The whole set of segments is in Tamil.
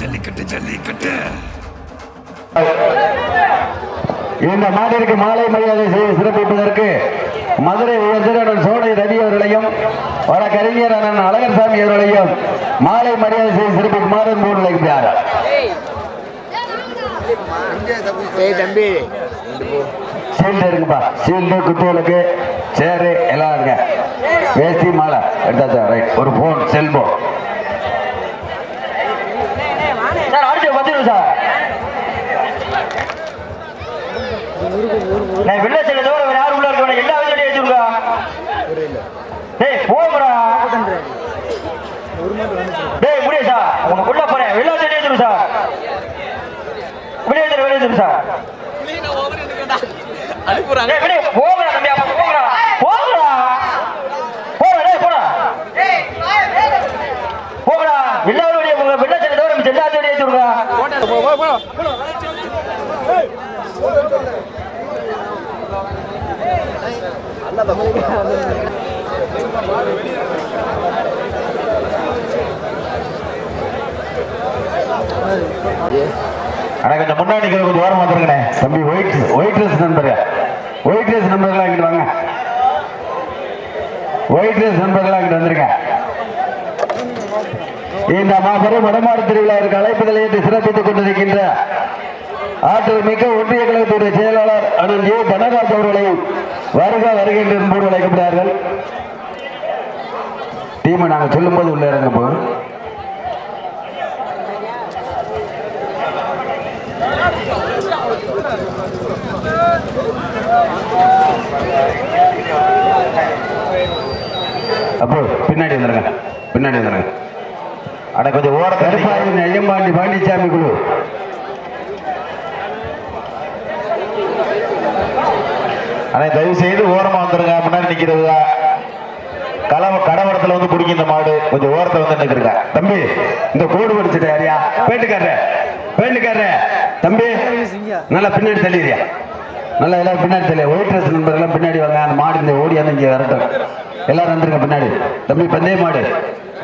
ஜல்லிக்கட்டு ஜல்லிக்கட்டு. இந்த மாட்டிற்கு மாலை மரியாதை செய்து சிறப்பிப்பதற்கு மதுரை உயர்திரடன் சோழை ரவி அவர்களையும் வழக்கறிஞர் அண்ணன் அழகர்சாமி அவர்களையும் மாலை மரியாதை செய்து சிறப்பிக்குமாறு மூணு அழைக்கிறார் தம்பி. சீல்டு இருக்குப்பா சீல்டு சேரு எல்லாம் இருங்க மாலை. எடுத்தாச்சா? ரைட் ஒரு ஃபோன் செல்போன் சார் அடிச்சு வந்துடும் சார் நான் வெளில செல்ல தவிர வேற யாரும் உள்ள இருக்க? எல்லா வச்சு வச்சுருங்க டேய் போங்கடா. டேய் முடியும் சார். உனக்கு உள்ள போறேன். வெளில செடி வச்சிரும் சார் வெளியே வந்துரு வெளியே வந்துரு சார். அனுப்புறாங்க. போங்கடா தம்பி. அப்பா போங்கடா. போங்கடா. போடா டேய் போடா. போங்கடா. போங்க வெளில செல்ல தவிர மிச்சம் எல்லா செடி வச்சுருங்க அண்ணா கொஞ்சம் முன்னாடி கொஞ்சம் ஓரம் வந்துருங்கண்ணே. தம்பி ஒயிட் ஒயிட் ட்ரெஸ் நண்பர்கள் ஒயிட் ட்ரெஸ் நண்பர்களா இங்கிட்டு வாங்க. ஒயிட் ட்ரெஸ் நண்பர்களா இங்கிட்டு வந்துருங்க. இந்த மாபெரும் வடமாடு திருவிழாவிற்கு அழைப்புதல் ஏற்று சிறப்பித்துக் கொண்டிருக்கின்ற ஆற்றல் மிக்க ஒன்றிய கழகத்துடைய செயலாளர் அண்ணன் ஏ. தனராஜ் அவர்களை வருக வருகின்ற என்போடு அழைக்கப்படுகிறார்கள். டீமை நாங்கள் சொல்லும்போது உள்ள இறங்க போகிறோம். அப்போ பின்னாடி வந்துருங்க. பின்னாடி வந்துருங்க. அட கொஞ்சம் ஓர கருப்பாயின் ஐயம்பாண்டி பாண்டிச்சாமி குழு. அண்ணா தயவு செய்து ஓரமா வந்துருங்க. முன்னாடி நிக்கிறது கலவ கடவரத்துல வந்து குடிக்க இந்த மாடு. கொஞ்சம் ஓரத்தை வந்து நிக்கிறங்க தம்பி இந்த கோடு படிச்சுட்டு யாரியா? பேட்டுக்காரர பேட்டுக்காரர. தம்பி நல்லா பின்னாடி தள்ளிடுறியா? நல்லா எல்லாரும் பின்னாடி தள்ளி. ஒயிட் ட்ரெஸ் நண்பர்கள்லாம் பின்னாடி வாங்க. அந்த மாடு இந்த ஓடி வந்து இங்கே வரட்டும். எல்லாரும் வந்துருங்க பின்னாடி. தம்பி பந்தய மாடு.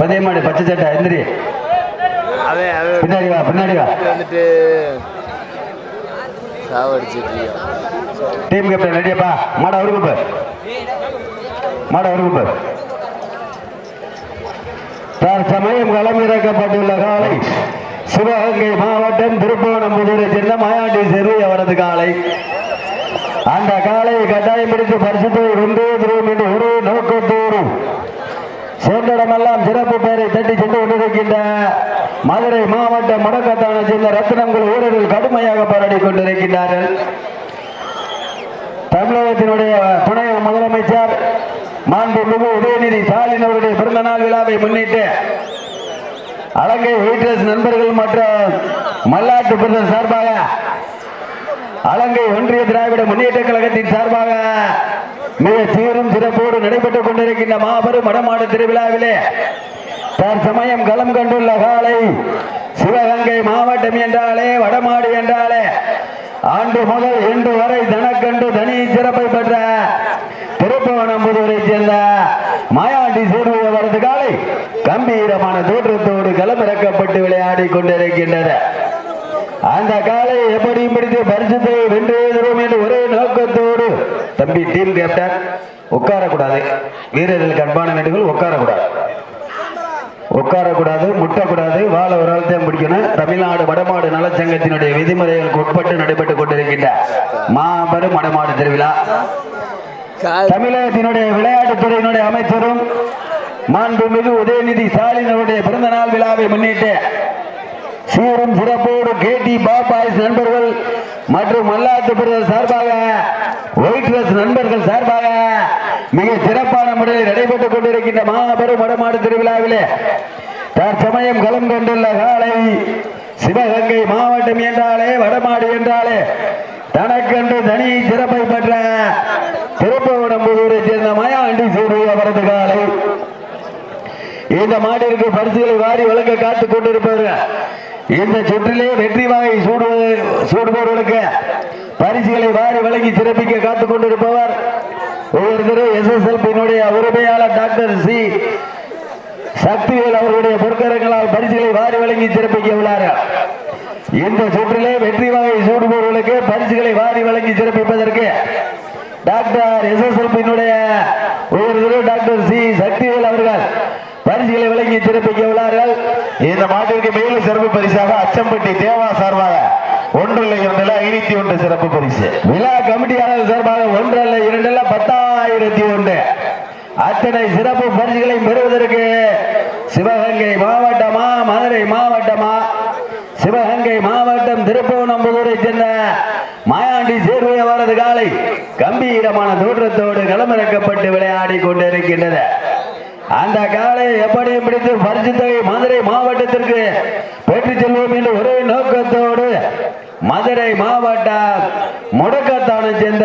பந்தய மாடு பச்சை சட்டை எந்திரி. பின்னாடி வா பின்னாடி வா. வந்துட்டு சாவடிச்சிட்டு டீம் கேப்டன் ரெடியாப்பா மாட அவருக்கு பார் மாட அவருக்கு பார் தற்சமயம் களமிறக்கப்பட்டுள்ள காலை சிவகங்கை மாவட்டம் திருப்பவனம்புதூரை சேர்ந்த மாயாண்டி செரு அவரது காலை. அந்த காலை கட்டாயம் பிடித்து பரிசுத்தை ஒன்றே திருவும் என்று ஒரு நோக்கத்தோடு சேர்ந்திடமெல்லாம் சிறப்பு பெயரை தட்டி சென்று கொண்டிருக்கின்ற மதுரை மாவட்டம் முடக்கத்தான சேர்ந்த ரத்தினங்கள் ஊழலில் கடுமையாக போராடி கொண்டிருக்கின்றார்கள். தமிழகத்தினுடைய துணை முதலமைச்சர் மாண்புமிகு உதயநிதி ஸ்டாலின் அவருடைய பிறந்த நாள் விழாவை முன்னிட்டு அலங்கை வெயிட்டர்ஸ் நண்பர்கள் மற்றும் மல்லாட்டு பிரதர் சார்பாக அலங்கை ஒன்றிய திராவிட முன்னேற்ற கழகத்தின் சார்பாக மிக சீரும் சிறப்போடு நடைபெற்றுக் கொண்டிருக்கின்ற மாபெரும் வடமாடு திருவிழாவிலே தற்சமயம் களம் கண்டுள்ள காலை சிவகங்கை மாவட்டம் என்றாலே வடமாடு என்றாலே ஆண்டு முதல் இன்று வரை தன தனி சிறப்பை பெற்ற திருப்பவனம்புதூரை சேர்ந்த மாயாண்டி சேர்வு வரது காலை கம்பீரமான தோற்றத்தோடு களமிறக்கப்பட்டு விளையாடி கொண்டிருக்கின்றது. அந்த காலை எப்படியும் பிடித்து பரிசுத்தை வென்று தருவோம் என்று ஒரே நோக்கத்தோடு தம்பி டீம் கேப்டன் உட்காரக்கூடாது. வீரர்களுக்கு அன்பான வேண்டுகோள் உட்காரக்கூடாது. உட்காரக்கூடாது முட்டக்கூடாது வாழ ஒரு ஆள் தான் பிடிக்கணும். தமிழ்நாடு வடமாடு நலச்சங்கத்தினுடைய விதிமுறைகளுக்கு உட்பட்டு நடைபெற்றுக் கொண்டிருக்கின்ற மாபெரும் வடமாடு திருவிழா. தமிழகத்தினுடைய விளையாட்டுத்துறையினுடைய அமைச்சரும் மாண்புமிகு உதயநிதி ஸ்டாலின் அவருடைய பிறந்த நாள் விழாவை முன்னிட்டு சீரும் சிறப்போடு கேடி பாபாய்ஸ் நண்பர்கள் மற்றும் மல்லாத்து சார்பாக ஒயிட் ட்ரெஸ் நண்பர்கள் சார்பாக மிக சிறப்பான முறையில் நடைபெற்றுக் கொண்டிருக்கின்ற மாபெரும் வடமாடு திருவிழாவிலே தற்சமயம் களம் கொண்டுள்ள காலை சிவகங்கை மாவட்டம் என்றாலே வடமாடு என்றாலே தனக்கென்று தனி சிறப்பை பெற்ற திருப்பவனம்புதூரை சேர்ந்த மயாண்டி சூடு அவரது காலை. இந்த மாடிற்கு பரிசுகளை வாரி வழங்க காத்துக் கொண்டிருப்பவர்கள் இந்த சுற்றிலே வெற்றி வாகை சூடுவது சூடுபவர்களுக்கு பரிசுகளை வாரி வழங்கி சிறப்பிக்க காத்துக் கொண்டிருப்பவர் ஒவ்வொருத்தரும் எஸ்எஸ்எல்பியினுடைய உரிமையாளர் டாக்டர் சி. சக்திவேல் அவர்களுடைய பொற்கரங்களால் பரிசுகளை வாரி வழங்கி சிறப்பிக்க உள்ளார்கள் இந்த சுற்றிலே வெற்றி வகை சூடுபவர்களுக்கு பரிசுகளை வாரி வழங்கி சிறப்பிப்பதற்கு டாக்டர் எஸ்எஸ்எல்பியினுடைய உயர்திரு டாக்டர் சி. சக்திவேல் அவர்கள் பரிசுகளை விளங்கி சிறப்பிக்க உள்ளார்கள் இந்த மாட்டிற்கு மேலும் சிறப்பு பரிசாக அச்சம்பட்டி தேவா சார்பாக ஒன்றில் இரண்டுல ஐநூத்தி ஒன்று சிறப்பு பரிசு. விழா கமிட்டியாளர் சார்பாக ஒன்றல்ல இரண்டல்ல பத்தாயிரத்தி ஒன்று. அத்தனை சிறப்பு பரிசுகளை பெறுவதற்கு சிவகங்கை மாவட்டமா மதுரை மாவட்டமா? சிவகங்கை மாவட்டம் திருப்பவனம்புதூரை சேர்ந்த மாயாண்டி சேர்வை அவரது காலை கம்பீரமான தோற்றத்தோடு களமிறக்கப்பட்டு விளையாடி கொண்டிருக்கின்றது. அந்த காலை எப்படியும் பிடித்து பரிசுத்தை மதுரை மாவட்டத்திற்கு பெற்றுச் செல்வோம் என்று ஒரே நோக்கத்தோடு மதுரை மாவட்டம் முடக்கத்தான சேர்ந்த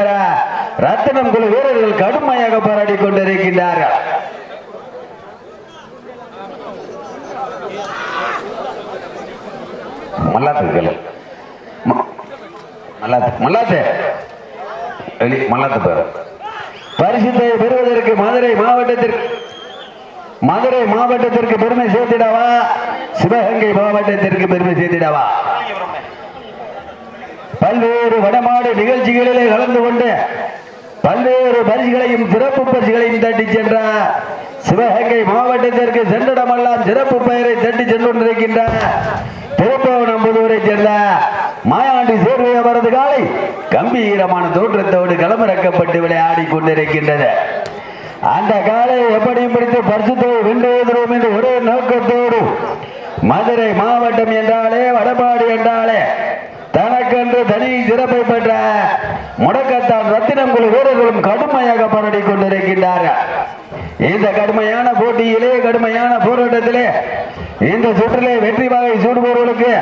ரத்தினம் குழு வீரர்கள் கடுமையாக போராடி கொண்டிருக்கின்றார்கள். மல்லாத்துக்கள் மல்லாத்து மல்லாத்து. மல்லாத்து பேர். பரிசுத்தை பெறுவதற்கு மதுரை மாவட்டத்திற்கு மதுரை மாவட்டத்திற்கு பெருமை சேர்த்திடவா? சிவகங்கை மாவட்டத்திற்கு பெருமை சேர்த்திடவா? பல்வேறு வடமாடு நிகழ்ச்சிகளிலே கலந்து கொண்டு பல்வேறு பரிசுகளையும் சிறப்பு பரிசுகளையும் தட்டி சென்ற சிவகங்கை மாவட்டத்திற்கு சென்றிடமெல்லாம் சிறப்பு பெயரை தட்டி சென்று கொண்டிருக்கின்ற திருப்பவனம்புதூரை சேர்ந்த மாயாண்டி சேர்வை அவரது காலை கம்பீரமான தோற்றத்தோடு களமிறக்கப்பட்டு விளையாடி கொண்டிருக்கின்றது. அந்த காலை எப்படியும் பிடித்து பரிசுத்தை வென்று எதிரோம் என்று ஒரே நோக்கத்தோடு. மதுரை மாவட்டம் என்றாலே வடபாடு என்றாலே தனக்கென்று தனி சிறப்பை பெற்ற முடக்கத்தான் ரத்தினம் குழு வீரர்களும் கடுமையாக போராடி கொண்டிருக்கின்றார்கள். இந்த கடுமையான போட்டியிலே கடுமையான போராட்டத்திலே இந்த சுற்றிலே வெற்றி வகை சூடுபவர்களுக்கு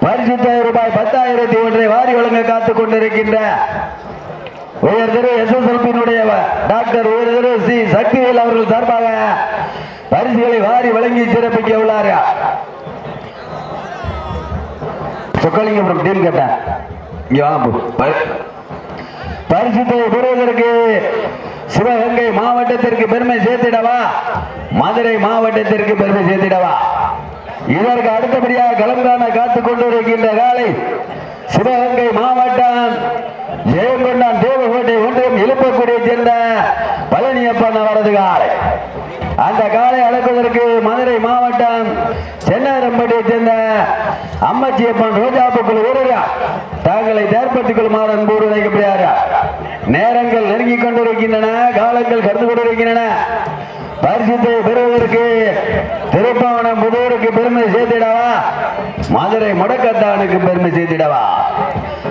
பரிசு ரூபாய் பத்தாயிரத்தி ஒன்றை வாரி வழங்க காத்துக் கொண்டிருக்கின்ற உயர் திரு எஸ்எஸ்எல்பியினுடைய டாக்டர் உயர் திரு சி. சக்திவேல் அவர்கள் சார்பாக பரிசுகளை வாரி வழங்கி சிறப்பிக்க உள்ளார்கள் சொக்கலிங்கபுரம் டீம் கேட்டேன் இங்க வாங்க போ. பரி- பரிசுத்தை பெறுவதற்கு சிவகங்கை மாவட்டத்திற்கு பெருமை சேர்த்திடவா? மதுரை மாவட்டத்திற்கு பெருமை சேர்த்திடவா? இதற்கு அடுத்தபடியாக களம் காத்துக் கொண்டிருக்கின்ற காலை சிவகங்கை மாவட்டம் ஜெயங்கொண்டான் தேவகோட்டை ஒன்றியம் எழுப்பக்கூடிய சேர்ந்த பழனியப்பன் அவரது காலை அந்த காலை அடக்குவதற்கு மதுரை மாவட்டம் சென்னாரம்பட்டியை சேர்ந்த அம்மச்சியப்பன் ரோஜாப்புக்குள் வீரரா தாங்களை தயார்படுத்திக் கொள்ளுமாறு அன்போடு வைக்கப்படுகிறார் நேரங்கள் நெருங்கிக் கொண்டிருக்கின்றன காலங்கள் கடந்து கொண்டிருக்கின்றன. பரிசுத்தை பெறுவதற்கு திருப்பாவனம் புதூருக்கு பெருமை சேர்த்திடவா? மதுரை முடக்கத்தானுக்கு பெருமை சேர்த்திடவா?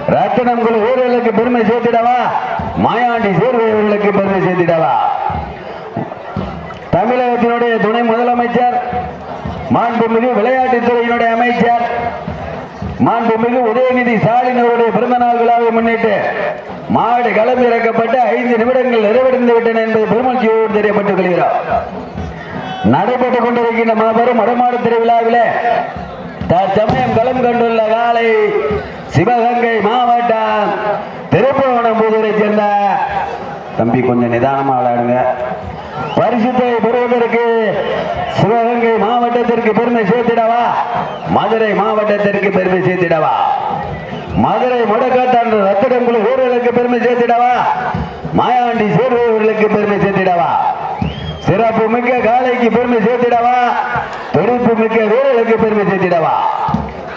ரத்தினம் குழு வீரர்களுக்கு பெருமை சேர்த்திடவா? மாயாண்டி சேர்வையவர்களுக்கு பெருமை சேர்த்திடவா? தமிழகத்தினுடைய துணை முதலமைச்சர் மாண்புமிகு விளையாட்டுத்துறையினுடைய அமைச்சர் மாண்புமிகு உதயநிதி ஸ்டாலின் அவருடைய பிறந்த நாள் விழாவை முன்னிட்டு மாடு களம் இறக்கப்பட்டு ஐந்து நிமிடங்கள் நிறைவடைந்து விட்டன என்பது பெருமகிழ்ச்சியோடு தெரியப்பட்டுக் கொள்கிறோம். நடைபெற்றுக் கொண்டிருக்கின்ற மாபெரும் வடமாடு திருவிழாவிலே தற்சமயம் களம் கண்டுள்ள காலை சிவகங்கை மாவட்டம் திருப்புவனம்புதூரை சேர்ந்த தம்பி கொஞ்சம் நிதானமா விளையாடுங்க. பரிசுத்தை பெறுவதற்கு சிவகங்கை மாவட்டத்திற்கு பெருமை சேர்த்திடவா? மதுரை மாவட்டத்திற்கு பெருமை சேர்த்திடவா? மதுரை முடக்காத்தான் ரத்திடங்குழு ஊர்களுக்கு பெருமை சேர்த்திடவா? மாயாண்டி சேர்வையவர்களுக்கு பெருமை சேர்த்திடவா? சிறப்பு மிக்க காளைக்கு பெருமை சேர்த்திடவா? துடிப்பு மிக்க வீரர்களுக்கு பெருமை சேர்த்திடவா?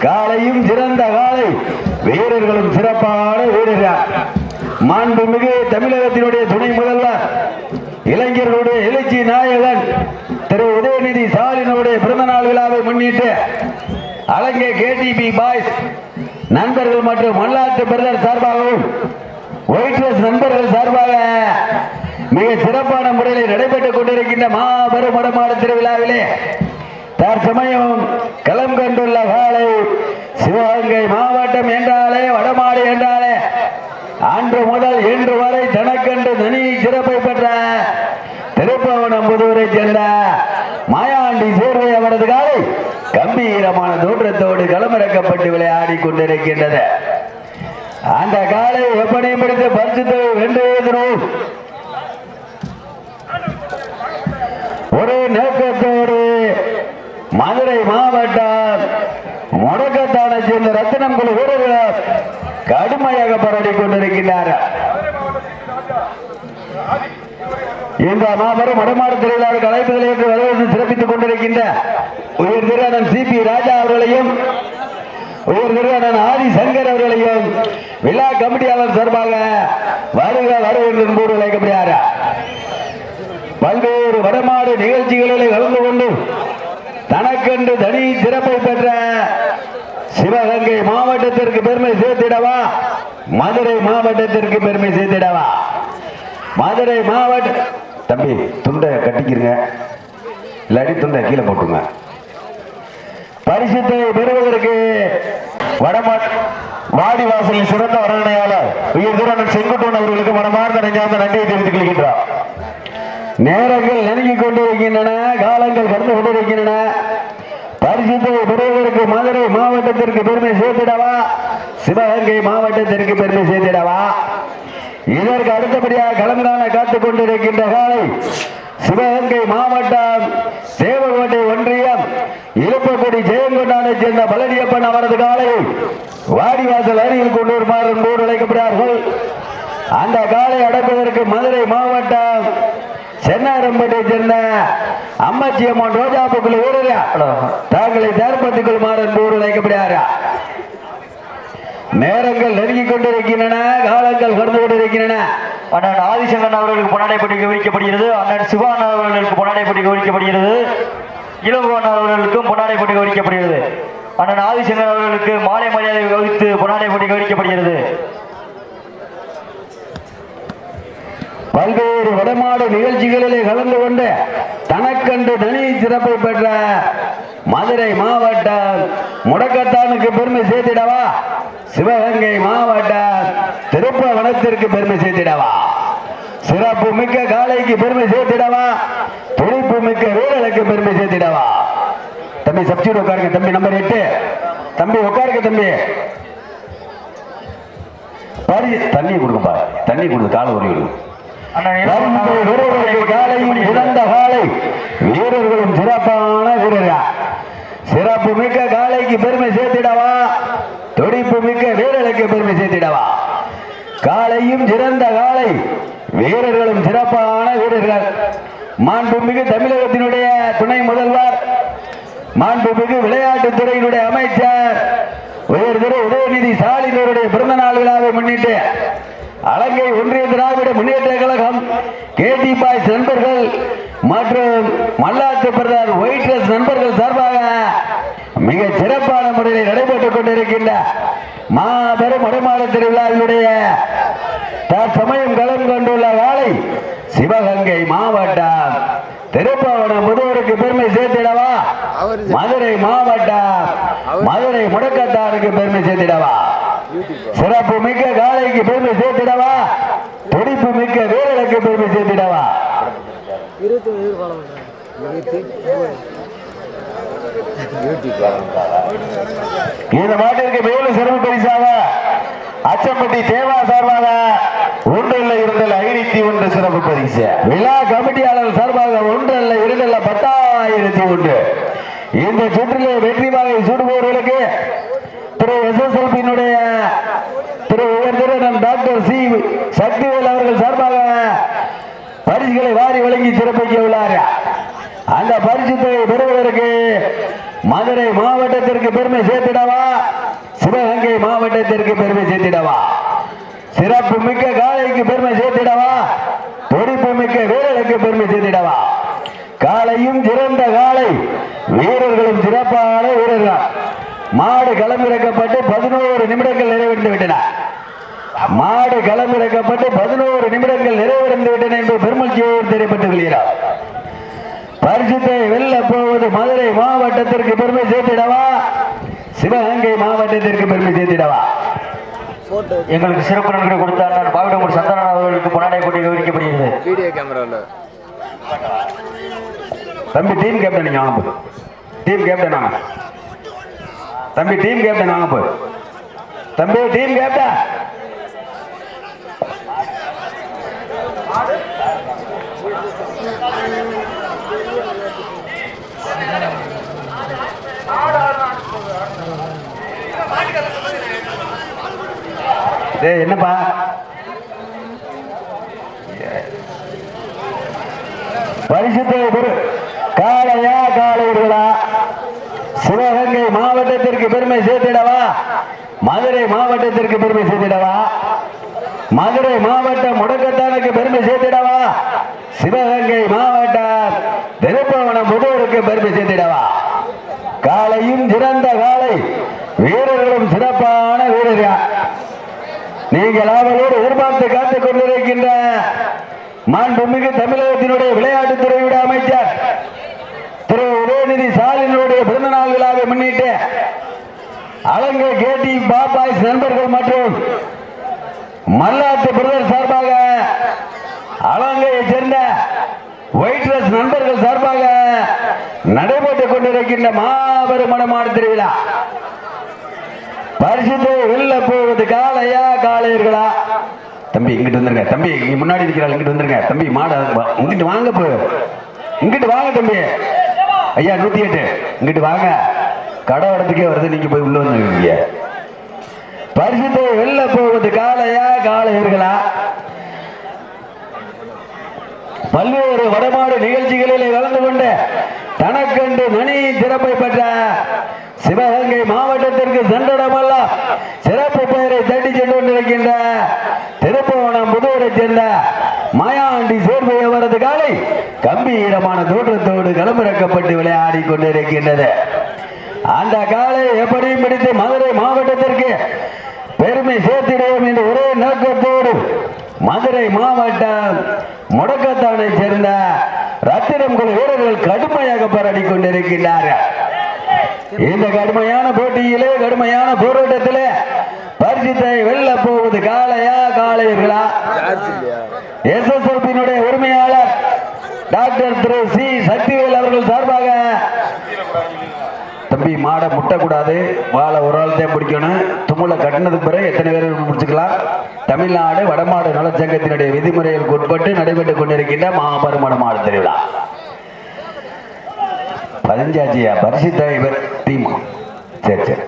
காலையும் சிறந்த காலை வீரர்களும் சிறப்பான வீரர்கள். மாண்புமிகு தமிழகத்தினுடைய துணை முதல்வர் இளைஞர்களுடைய எழுச்சி நாயகன் திரு உதயநிதி ஸ்டாலினுடைய பிறந்த நாள் விழாவை முன்னிட்டு அலங்கை கேடிபி பாய்ஸ் நண்பர்கள் மற்றும் மல்லாட்டு பிரதர் சார்பாகவும் ஒயிட்ரஸ் நண்பர்கள் சார்பாக மிக சிறப்பான முறையில் நடைபெற்றுக் கொண்டிருக்கின்ற மாபெரும் வடமாடு திருவிழாவிலே தற்சமயம் களம் கண்டுள்ள காலை சிவகங்கை மாவட்டம் என்றாலே வடமாடு என்றாலே அன்று முதல் இன்று வரை தனக்கென்று தனி சிறப்பை பெற்ற திருப்பவனம்புதூரை சென்ற மாயாண்டி சேர்வை அவரது காலை கம்பீரமான தோற்றத்தோடு களமிறக்கப்பட்டு விளையாடி கொண்டிருக்கின்றது. அந்த காலை எப்படி பிடித்து பரிசுத்தை வென்று எழுதினோம் ஒரு நேற்று மதுரை மாவட்டம் முடக்கத்தானை சேர்ந்த ரத்தினம் குழு வீரர்கள் கடுமையாக போராடி கொண்டிருக்கின்றார்கள் இந்த மாபெரும் வடமாடு தொழிலாளர் அழைப்புகளை என்று வரவேற்று சிறப்பித்துக் கொண்டிருக்கின்ற உயர் திருவண்ணன் சி பி ராஜா அவர்களையும் உயர் திருவண்ணன் ஆதி சங்கர் அவர்களையும் விழா கமிட்டியாளர் சார்பாக வருக வருகின்ற என்போடு அழைக்கப்படுகிறார். பல்வேறு வடமாடு நிகழ்ச்சிகளில் கலந்து கொண்டு தனக்கென்று தனி சிறப்பை பெற்ற சிவகங்கை மாவட்டத்திற்கு பெருமை சேர்த்திடவா? மதுரை மாவட்டத்திற்கு பெருமை சேர்த்திடவா? மதுரை மாவட்ட தம்பி துண்டை கட்டிக்கிறங்க இல்லாடி துண்டை கீழே போட்டுங்க. பரிசுத்தை பெறுவதற்கு வடமா வாடி வாசலில் சிறந்த வரணையாளர் உயர் திருவண்ணன் செங்குட்டுவன் அவர்களுக்கு மனமார்ந்த நெஞ்சார்ந்த நன்றியை தெரிவித்துக் கொள்கின்றார். நேரங்கள் நெருங்கிக் கொண்டிருக்கின்றன காலங்கள் கடந்து கொண்டிருக்கின்றன. பரிசுத்தை பெறுவதற்கு மதுரை மாவட்டத்திற்கு பெருமை சேர்த்திடவா? சிவகங்கை மாவட்டத்திற்கு பெருமை சேர்த்திடவா? இதற்கு அடுத்தபடியாக கலந்தான காத்துக் கொண்டிருக்கின்ற காலை சிவகங்கை மாவட்டம் தேவகோட்டை ஒன்றியம் இழுப்பக்குடி ஜெயங்கொண்டானை சேர்ந்த பழனியப்பன் அவரது காலை வாடிவாசல் அருகில் கொண்டு வருமாறு என்போடு அழைக்கப்படுகிறார்கள். அந்த காலை அடைப்பதற்கு மதுரை மாவட்டம் சென்னாரம்பட்டை சேர்ந்த அம்மாச்சி அம்மன் ரோஜாப்புக்குள்ள வீரர் தாங்களை தயார்படுத்திக் கொள்ளுமாறு என்போடு அழைக்கப்படுகிறாரா. நேரங்கள் நெருங்கிக் கொண்டிருக்கின்றன காலங்கள் கடந்து கொண்டிருக்கின்றன. அண்ணன் ஆதிசங்கன் அவர்களுக்கு பொன்னாடைப்பட்டி கௌரிக்கப்படுகிறது அண்ணன் சிவான் அவர்களுக்கு பொன்னாடைப்பட்டி கௌரிக்கப்படுகிறது இளங்கோவன் அவர்களுக்கும் பொன்னாடைப்பட்டி கௌரிக்கப்படுகிறது அண்ணன் ஆதிசங்கன் அவர்களுக்கு மாலை மரியாதை கௌரித்து பொன்னாடைப்பட்டி கௌரிக்கப்படுகிறது பல்வேறு வடமாடு நிகழ்ச்சிகளிலே கலந்து கொண்டு தனக்கண்டு தனி சிறப்பை பெற்ற மதுரை மாவட்டம் முடக்கத்தானுக்கு பெருமை சேர்த்திடவா? சிவகங்கை மாவட்டம் திருப்பவனத்திற்கு பெருமை சேர்த்திடவா? சிறப்பு மிக்க காளைக்கு பெருமை சேர்த்திடவா? துடிப்பு மிக்க வீரலுக்கு பெருமை சேர்த்திடவா? தம்பி சப்சிடி உட்காருங்க. தம்பி நம்பர் எட்டு. தம்பி உட்காருங்க தம்பி. பரி தண்ணி கொடுக்கப்பா தண்ணி கொடுங்க காலை உரி கொடுக்கும் காலையும் சிறந்த காலை வீரர்களும் சிறப்பான வீரர்கள் சிறப்பு மிக்க காலைக்கு பெருமை சேர்த்திடவா? துடிப்பு மிக்க வீரர்களுக்கு பெருமை சேர்த்திடவா? காலையும் சிறந்த காலை. வீரர்களும் சிறப்பான வீரர்கள். மாண்புமிகு தமிழகத்தினுடைய துணை முதல்வர். மாண்புமிகு விளையாட்டுத் துறையினுடைய அமைச்சர். உயர் திரு உதயநிதி ஸ்டாலின் அவருடைய பிறந்த நாள் விழாவை முன்னிட்டு அலங்கை ஒன்றிய திராவிட முன்னேற்ற கழகம் கேடி பாய்ஸ் நண்பர்கள் மற்றும் மல்லாத்து பிரதர் ஒயிட் ட்ரெஸ் நண்பர்கள் சார்பாக மிக சிறப்பான முறையில் நடைபெற்றுக் கொண்டிருக்கின்ற மாபெரும் வடமாட திருவிழாவினுடைய தற்சமயம் கலந்து கொண்டுள்ள வாழை சிவகங்கை மாவட்டம் திருப்பாவனம் முதல்வருக்கு பெருமை சேர்த்திடவா? மதுரை மாவட்டம் மதுரை முடக்கத்தாருக்கு பெருமை சேர்த்திடவா? சிறப்பு மிக்க காளைக்கு பெருமை சேர்த்திடவா? துடிப்பு மிக்க வீரர்களுக்கு பெருமை சேர்த்திடவா? இந்த மாட்டிற்கு மேலும் சிறப்பு பரிசாக அச்சம்பட்டி தேவா சார்பாக ஒன்றில் இருந்த ஐநூத்தி ஒன்று சிறப்பு பரிசு. விழா கமிட்டியாளர் சார் ஒன்று அல்ல இரண்டு அல்ல பத்தாயிரத்தி ஒன்று இந்த சுற்றிலே வெற்றி வாகை சூடுபவர்களுக்கு திரு எஸ்எஸ்எல்பியினுடைய திரு உயர்திரு டாக்டர் சி சக்திவேல் அவர்கள் சார்பாக பரிசுகளை வாரி வழங்கி சிறப்பிக்க உள்ளார் அந்த பரிசுத்தை பெறுவதற்கு மதுரை மாவட்டத்திற்கு பெருமை சேர்த்திடவா? சிவகங்கை மாவட்டத்திற்கு பெருமை சேர்த்திடவா? சிறப்பு மிக்க காளைக்கு பெருமை சேர்த்திடவா? பொறுப்பு மிக்க வீரர்களுக்கு பெருமை சேர்த்திடவா? காளையும் சிறந்த காளை வீரர்களும் சிறப்பான வீரர்கள். மாடு களமிறக்கப்பட்டு பதினோரு நிமிடங்கள் நிறைவேற்றி விட்டன. மாடு களமிறக்கப்பட்டு பதினோரு நிமிடங்கள் நிறைவேறந்து விட்டன என்று பெருமச்சியோடு தெரியப்பட்டு கொள்கிறார் பரிசுத்தை வெல்ல போவது மதுரை மாவட்டத்திற்கு பெருமை சேர்த்திடவா? சிவகங்கை மாவட்டத்திற்கு பெருமை சேர்த்திடவா? எங்களுக்கு சிறப்பு நன்கொடை கொடுத்த அண்ணன் பாவிடமூர் சந்தானன் அவர்களுக்கு பொன்னாடைப்பட்டி கௌரிக்கப்படுகிறது வீடியோ கேமராவில் தம்பி டீம் கேப்டன் நீங்க வாங்க போய் டீம் கேப்டன் வாங்க. தம்பி டீம் கேப்டன் வாங்க போய் தம்பி டீம் கேப்டன் ஏ என்னப்பா? பரிசுத்தை பெரு காலையா காளையர்களா? சிவகங்கை மாவட்டத்திற்கு பெருமை சேர்த்திடவா? மதுரை மாவட்டத்திற்கு பெருமை சேர்த்திடவா? மதுரை மாவட்டம் முடக்கத்தானுக்கு பெருமை சேர்த்திடவா? சிவகங்கை மாவட்டம் திருப்பவனம் புதூருக்கு பெருமை சேர்த்திடவா? காலையும் சிறந்த காலை வீரர்களும் சிறப்பான வீரர்கள். நீங்கள் அவளோடு எதிர்பார்த்து காத்துக் கொண்டிருக்கின்ற மாண்புமிகு தமிழகத்தினுடைய விளையாட்டுத்துறையுடைய அமைச்சர் திரு உதயநிதி ஸ்டாலினுடைய பிறந்த நாள் விழாவை முன்னிட்டு அலங்க கேடி பாபாய்ஸ் நண்பர்கள் மற்றும் மல்லாட்டு பிரதர் சார்பாக அலங்கையை சேர்ந்த ஒயிட் ட்ரெஸ் நண்பர்கள் சார்பாக நடைபெற்றுக் கொண்டிருக்கின்ற மாபெரும் மனமான திருவிழா. பரிசுத்தோ வெளில போவது காளையா காளையர்களா? தம்பி இங்கிட்டு வந்துருங்க. தம்பி நீ முன்னாடி இருக்கிறாள் இங்கிட்டு வந்துருங்க. தம்பி மாட இங்கிட்டு வாங்க போ. இங்கிட்டு வாங்க தம்பி. ஐயா நூத்தி எட்டு. இங்கிட்டு வாங்க. கடை இடத்துக்கே வருது நீங்க போய் உள்ள வந்துருக்கீங்க பரிசுத்தோ வெளில போவது காளையா காளையர்களா? பல்வேறு வடமாடு நிகழ்ச்சிகளில் கலந்து கொண்டு தனக்கண்டு மணி சிறப்பை பெற்ற சிவகங்கை மாவட்டத்திற்கு சென்றடமல்ல. சிறப்பு பெயரை தட்டி சென்று கொண்டிருக்கின்ற திருப்பவனம் புதூரை சேர்ந்த மாயாண்டி சேர்ந்து அவரது காலை கம்பீரமான தோற்றத்தோடு களமிறக்கப்பட்டு விளையாடி கொண்டிருக்கின்றது. அந்த காலை எப்படியும் பிடித்து மதுரை மாவட்டத்திற்கு பெருமை சேர்த்திடுவோம் என்று ஒரே நோக்கத்தோடு மதுரை மாவட்டம் முடக்கத்தானை சேர்ந்த ரத்தினம் குழு வீரர்கள் கடுமையாக போராடி கொண்டிருக்கின்றார்கள். இந்த கடுமையான போட்டியிலே கடுமையான போராட்டத்திலே பரிசுத்தை வெல்ல போவது காளையா காளையர்களா? சார்ஜ் இல்லையா எஸ்எஸ்எல்பியினுடைய உரிமையாளர் டாக்டர் திரு சி. சக்திவேல் அவர்கள் சார்பாக தம்பி மாடை முட்டக்கூடாது வாழை ஒரு ஆள் தான் பிடிக்கணும். தும்முல கட்டினதுக்கு பிறகு எத்தனை பேர் முடிச்சுக்கலாம் தமிழ்நாடு வடமாடு நலச்சங்கத்தினுடைய விதிமுறைகளுக்கு உட்பட்டு நடைபெற்றுக் கொண்டிருக்கின்ற மாபெரும் மாடு திருவிழா. பதினஞ்சாச்சியா பரிசுத்தை டீம். சரி சரி.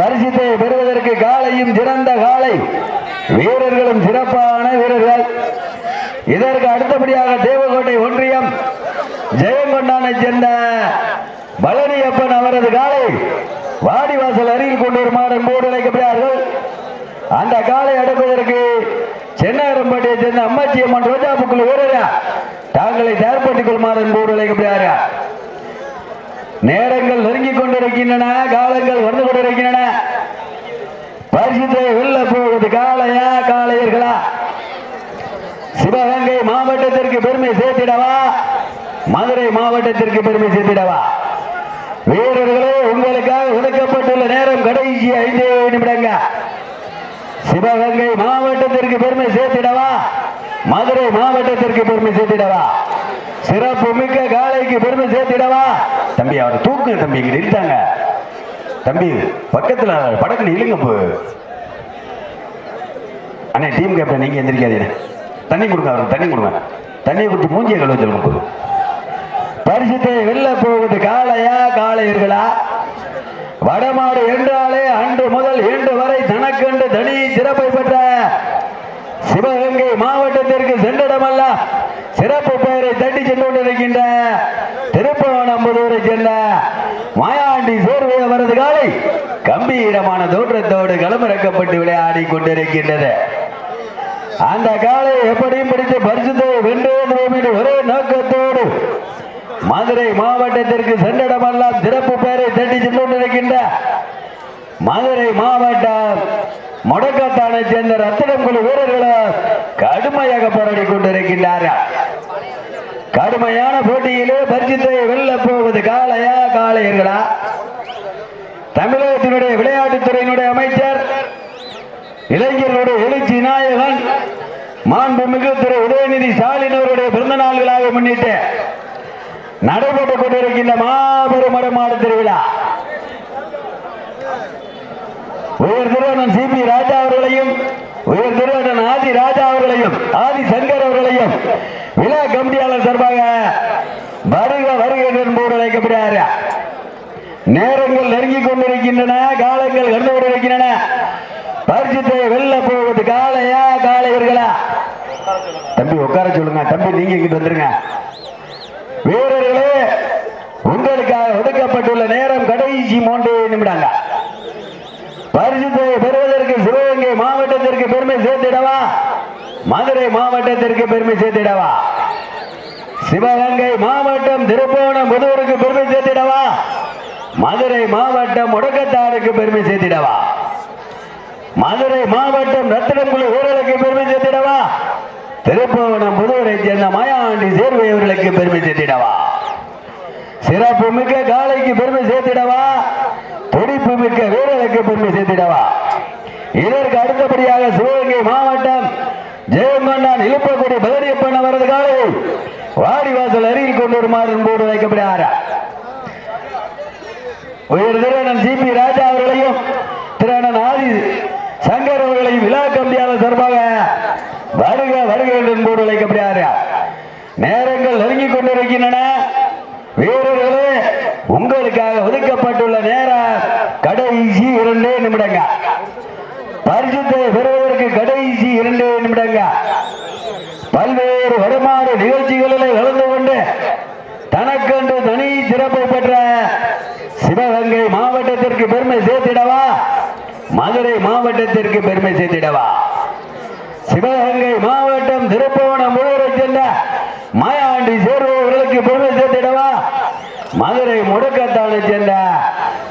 பரிசுத்தை பெறுவதற்கு காலையும் சிறந்த காலை. வீரர்களும் சிறப்பான வீரர்கள். இதற்கு அடுத்தபடியாக தேவகோட்டை ஒன்றியம் ஜெயங்கொண்டானை சேர்ந்த பழனியப்பன் அவரது காலை வாடிவாசல் அருகில் கொண்டு வருமாறு போடு அழைக்கப்படுகிறார்கள். அந்த காலை அடைப்பதற்கு சென்னாரம்பட்டியை சேர்ந்த அம்மாச்சி அம்மன் ரோஜாப்புக்குள் வீரரா தாங்களை தயார்படுத்திக் கொள்ளுமாறு போடு அழைக்கப்படுகிறார்கள். நேரங்கள் நெருங்கிக் கொண்டிருக்கின்றன காலங்கள் வந்து கொண்டிருக்கின்றன. பரிசுத்தை வெல்ல போவது காளையா காளையர்களா? சிவகங்கை மாவட்டத்திற்கு பெருமை சேர்த்திடவா? மதுரை மாவட்டத்திற்கு பெருமை சேர்த்திடவா? வீரர்களே உங்களுக்காக ஒதுக்கப்பட்டுள்ள நேரம் கடைசி ஐந்து நிமிடங்க. சிவகங்கை மாவட்டத்திற்கு பெருமை சேர்த்திடவா? மதுரை மாவட்டத்திற்கு பெருமை சேர்த்திடவா? சிறப்பு மிக்க காலைக்கு பெருமை சேர்த்திடவா? தம்பி அவர் தூக்கு தம்பி இங்க நிறுத்தாங்க தம்பி பக்கத்துல படத்துல இழுங்க போ. அண்ணே டீம் கேப்டன் நீங்க எந்திரிக்காதீங்க. தண்ணி கொடுங்க அவருக்கு தண்ணி கொடுங்க. தண்ணியை கொடுத்து மூஞ்சியை கழுவ சொல்லுங்க போ. பரிசுத்தை வெளில போவது காளையா காளையர்களா? வடமாடு என்றாலே அன்று முதல் இன்று வரை தனக்கென்று தனி சிறப்பை பெற்ற சிவகங்கை மாவட்டத்திற்கு சென்றிடமல்ல. சிறப்பு சென்று கொண்டிருக்கின்ற திருப்பவனம்புதூரை சென்ற மாயாண்டி சேர்வை அவரது காலை கம்பீரமான தோற்றத்தோடு களமிறக்கப்பட்டு விளையாடி கொண்டிருக்கின்றது. அந்த காலை எப்படியும் பிடித்து பரிசுத்தை வென்று ஒரே நோக்கத்தோடு மதுரை மாவட்டத்திற்கு சென்றிடமெல்லாம் சிறப்பு பெயரை தட்டி சென்று கொண்டிருக்கின்ற மதுரை மாவட்டம் முடக்கத்தானை சேர்ந்த ரத்தினம் குழு வீரர்களும் கடுமையாக போராடி கொண்டிருக்கின்றார்கள். கடுமையான போட்டியிலே பரிசுத்தை வெல்ல போவது காளையா காளையர்களா தமிழகத்தினுடைய விளையாட்டுத்துறையினுடைய அமைச்சர் இளைஞர்களுடைய எழுச்சி நாயகன் மாண்புமிகு திரு உதயநிதி ஸ்டாலின் அவருடைய பிறந்த நாள் விழாவை முன்னிட்டு நடைபெற்றுக் கொண்டிருக்கின்ற மாபெரும் மரமாடு திருவிழா. உயர் திருவண்ணன் சி பி ராஜா அவர்களையும் உயர் திருவண்ணன் ஆதி ராஜா அவர்களையும் ஆதி சங்கர் அவர்களையும் விழா சார்பாக வருக வருக என்போடு அழைக்கப்படுகிறார். நேரங்கள் நெருங்கி கொண்டிருக்கின்றன காலங்கள் கடந்து கொண்டிருக்கின்றன. பரிசுத்தை வெளில போவது காலையா காலையர்களா தம்பி உட்கார சொல்லுங்க. தம்பி நீங்க இங்கிட்டு வந்துருங்க. வீரர்களே உங்களுக்காக ஒதுக்கப்பட்டுள்ள நேரம் கடைசி மூன்று நிமிடங்க. பரிசுத்தை பெறுவதற்கு சிவகங்கை மாவட்டத்திற்கு பெருமை சேர்த்திடவா? மதுரை மாவட்டத்திற்கு பெருமை சேர்த்திடவா? சிவகங்கை மாவட்டம் திருப்போணம் முதுவருக்கு பெருமை சேர்த்திடவா? மதுரை மாவட்டம் முடக்கத்தாருக்கு பெருமை சேர்த்திடவா? மதுரை மாவட்டம் ரத்தினங்குழு ஊரலுக்கு பெருமை சேர்த்திடவா? திருப்பவனம் புதுவரை சேர்ந்த மயாண்டி சேர்வையவர்களுக்கு பெருமை சேர்த்திடவா? சிறப்பு மிக்க காளைக்கு பெருமை சேர்த்திடவா? துடிப்பு மிக்க வீரர்களுக்கு பெருமை சேர்த்திடவா? இதற்கு அடுத்தபடியாக சிவகங்கை மாவட்டம் ஜெயங்கொண்டான் இழுப்பக்குடி பதனியப்பன் அவரது காலை வாடிவாசல் அருகில் கொண்டு வருமாறு போடு வைக்கப்படுகிறார் உயர் திருவண்ணன் ஜி பி ராஜா அவர்களையும் திருவண்ணன் ஆதி சங்கர் அவர்களையும் விழா கம்பியாளர் சார்பாக வருக வருக என்று போடு வைக்கப்படுகிறார் நேரங்கள் நெருங்கி கொண்டிருக்கின்றன. வீரர்களே உங்களுக்காக ஒதுக்கப்பட்டுள்ள நேரம் கடைசி இரண்டே நிமிடங்க. பரிசுத்தை பெறுவதற்கு கடைசி இரண்டே நிமிடங்க. பல்வேறு வருமாறு நிகழ்ச்சிகளில் கலந்து கொண்டு தனக்கென்று தனி சிறப்பு பெற்ற சிவகங்கை மாவட்டத்திற்கு பெருமை சேர்த்திடவா? மதுரை மாவட்டத்திற்கு பெருமை சேர்த்திடவா? சிவகங்கை மாவட்டம் திருப்பவனம் முழுவரை சென்ற மாயாண்டி சேர்வர்களுக்கு பெருமை சேர்த்திடவா? மதுரை முடக்கத்தானை சேர்ந்த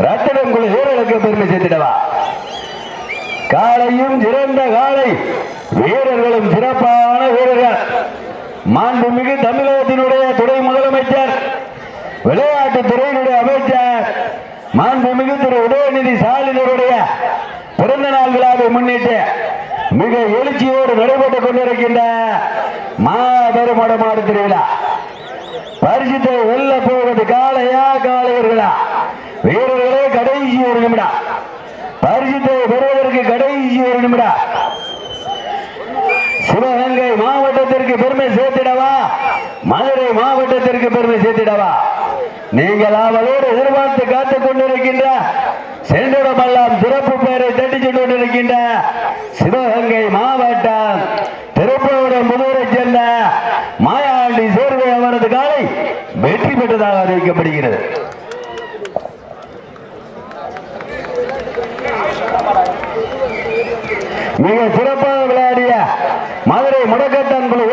ரத்தினங்குழு வீரர்களுக்கு பெருமை சேர்த்திடவா? காளையும் சிறந்த காளை. வீரர்களும் சிறப்பான வீரர்கள். மாண்புமிகு தமிழகத்தினுடைய துணை முதலமைச்சர் விளையாட்டு துறையினுடைய அமைச்சர் மாண்புமிகு திரு உதயநிதி ஸ்டாலினருடைய பிறந்த நாள் விழாவை முன்னிட்டு மிக எழுச்சியோடு நடைபெற்றுக் கொண்டிருக்கின்ற மாபெரும் மடமாடு திருவிழா. பரிசுத்தை வெல்ல போவது காளையா காளையர்களா? வீரர்களே கடைசி ஒரு நிமிடம். பரிசுத்தை பெறுவது நிமிடம் சிவகங்கை மாவட்டத்திற்கு பெருமை சேர்த்திடவா? மதுரை மாவட்டத்திற்கு பெருமை சேர்த்திடவா? நீங்கள் அவளோடு எதிர்பார்த்து காத்துக் கொண்டிருக்கின்ற சென்றிடமெல்லாம் சிறப்பு பெயரை தட்டி கொண்டிருக்கின்ற சிவகங்கை மாவட்டம் திருப்பூரம் முதுவரை சேர்ந்த மாயாண்டி சேர்வை அவரது காலை வெற்றி பெற்றதாக அறிவிக்கப்படுகிறது. மிக சிறப்பாக விளையாடிய மதுரை முடக்கத்தான் குழு